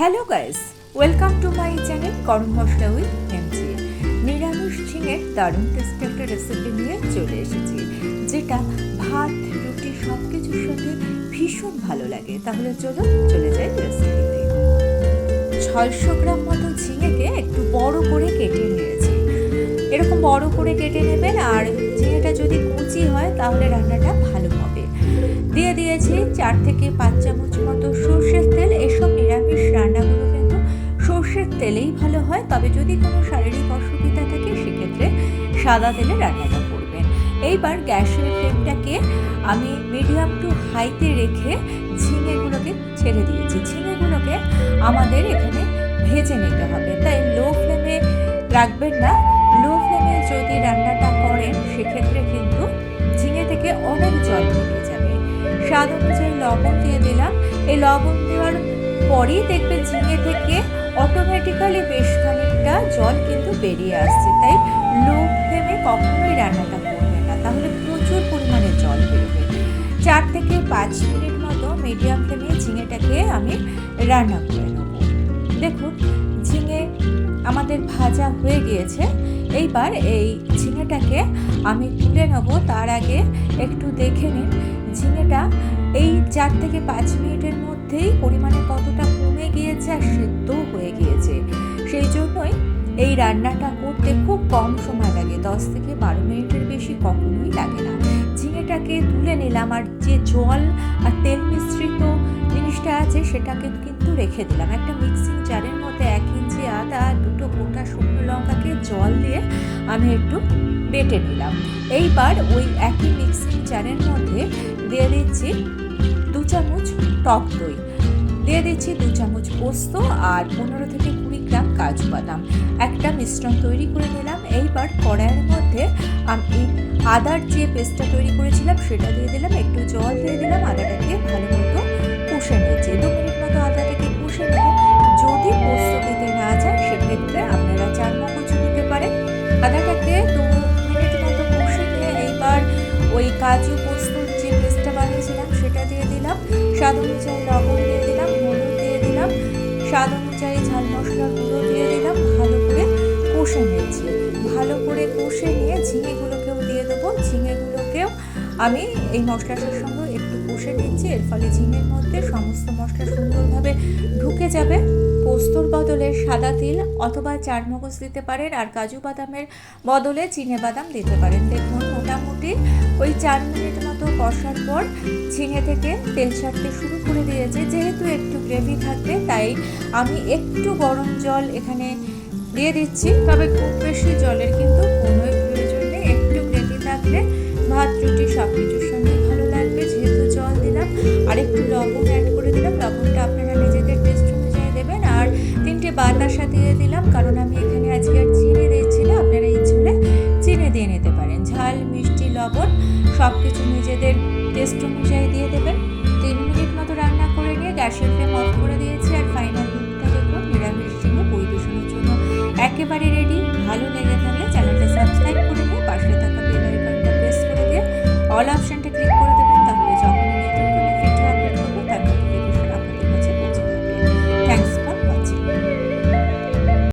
Hello guys welcome to my channel garam masala with MG নিরামিষ ঝিঙের দারুণ tasty একটা রেসিপি নিয়ে চলে এসেছি, যেটা ভাত, রুটি সব কিছুর সাথে ভীষণ ভালো লাগে। তাহলে চলো, চলে যাই রেসিপিতে ছয়শো গ্রাম মতো ঝিঙেকে একটু বড় করে কেটে নিয়েছি। এরকম বড় করে কেটে নেবেন, আর ঝিঙেটা যদি কুচি হয়, তাহলে রান্নাটা ভালো হবে। দিয়ে দিয়েছি চার থেকে পাঁচ চামচ মতো তবে যদি কোনো শারীরিক অসুবিধা থাকে, সেক্ষেত্রে সাদা তেলে রান্নাটা করবেন। এইবার গ্যাসের ফ্লেমটাকে আমি মিডিয়াম টু হাইতে রেখে ঝিঙেগুলোকে ছেড়ে দিয়েছি। ঝিঙেগুলোকে আমাদের এখানে ভেজে নিতে হবে। তাই লো ফ্লেমে রাখবেন না। লো ফ্লেমে যদি রান্নাটা করেন, সেক্ষেত্রে কিন্তু ঝিঙে থেকে অনেক জল বেরিয়ে যাবে। স্বাদ অনুযায়ী লবণ দিয়ে দিলাম। এই লবণ দেওয়ার পরেই দেখবেন ঝিঙে থেকে অটোমেটিক্যালি বেশ খানিকটা জল কিন্তু বেরিয়ে আসছে, তাই লো ফ্লেমে কখনোই রান্নাটা করবে না। তাহলে প্রচুর পরিমাণে জল বেরোবে। চার থেকে পাঁচ মিনিট মতো মিডিয়াম ফ্লেমে ঝিঙেটাকে আমি রান্না করে নেব। দেখুন, ঝিঙে আমাদের ভাজা হয়ে গিয়েছে। এইবার এই ঝিঙেটাকে আমি তুলে নেব। তার আগে একটু দেখে নিন চার থেকে পাঁচ মিনিটের মধ্যেই পরিমাণে কতটা কমে গিয়েছে আর সেদ্ধও হয়ে গিয়েছে। সেই জন্যই এই রান্নাটা করতে খুব কম সময় লাগে, দশ থেকে বারো মিনিটের বেশি কখনোই লাগে না। ঝিঙেটাকে তুলে নিলাম আর যে জল আর তেল মিশ্রিত জিনিসটা আছে সেটাকে কিন্তু রেখে দিলাম। একটা মিক্সিং জারের মধ্যে এক ইঞ্চি আদা আর দুটো গোটা শুকনো লঙ্কাকে জল দিয়ে আমি একটু বেটে নিলাম। এইবার ওই একই মিক্সিং জারের মধ্যে দিয়ে দিচ্ছি চামচ টক দই। দিয়ে দিচ্ছি দু চামচ পোস্ত আর পনেরো থেকে কুড়ি গ্রাম কাজু বাদাম। একটা মিশ্রণ তৈরি করে নিলাম। এইবার কড়াইয়ের মধ্যে আমি আদার যে পেস্টটা তৈরি করেছিলাম, সেটা দিয়ে দিলাম। একটু জল দিয়ে দিলাম আদাটাকে ভালো মতো কষে নিয়েছি। দু মিনিট মতো আদাটাকে কষে নেব। যদি পোস্ত দিতে না চান, সেক্ষেত্রে আপনারা চার মগজ দিতে পারেন। আদাটাকে দু মিনিট মতো কষে নিয়ে এইবার ওই কাজু স্বাদ অনুযায়ী লবণ দিয়ে দিলাম, হলুদ দিয়ে দিলাম, স্বাদ অনুযায়ী ঝাল মশলার গুঁড়ো দিয়ে দিলাম, ভালো করে কষে নিয়েছি। ভালো করে কষে নিয়ে ঝিঙেগুলোকেও দিয়ে দেবো। ঝিঙেগুলোকেও আমি এই মশলাটার সঙ্গে কষে নিচ্ছি এর ফলে ঝিঙের মধ্যে সমস্ত মশলা সুন্দরভাবে ঢুকে যাবে। পোস্তর বদলে সাদা তিল অথবা চার মগজ দিতে পারেন আর কাজু বাদামের বদলে চিনে বাদাম দিতে পারেন। দেখুন, মোটামুটি ওই চার মিনিট মতো কষার পর ঝিঙে থেকে তেল ছাড়তে শুরু করে দিয়েছে। যেহেতু একটু গ্রেভি থাকবে, তাই আমি একটু গরম জল এখানে দিয়ে দিচ্ছি। তবে খুব বেশি জলের কিন্তু তিনটে দিয়ে দিলাম, কারণ আমি এখানে আজকে আর চিনি দিচ্ছি না, আপনারা ইচ্ছে হলে চিনি দিয়ে নিতে পারেন। ঝাল, মিষ্টি, লবণ সব কিছু নিজেদের টেস্ট অনুযায়ী দিয়ে দেবেন। তিন মিনিট মতো রান্না করে নিয়ে গ্যাসের ফ্লেম অফ করে দিয়েছি, আর ফাইনাল লুকটা দেখুন, নিরামিষ চিনি পরিবেশনের জন্য একেবারে রেডি ভালো লেগে থাকলে চ্যানেলটা সাবস্ক্রাইব করে নিয়ে পাশে থাকা বেল আইকনটা প্রেস করে দিয়ে অল অপশন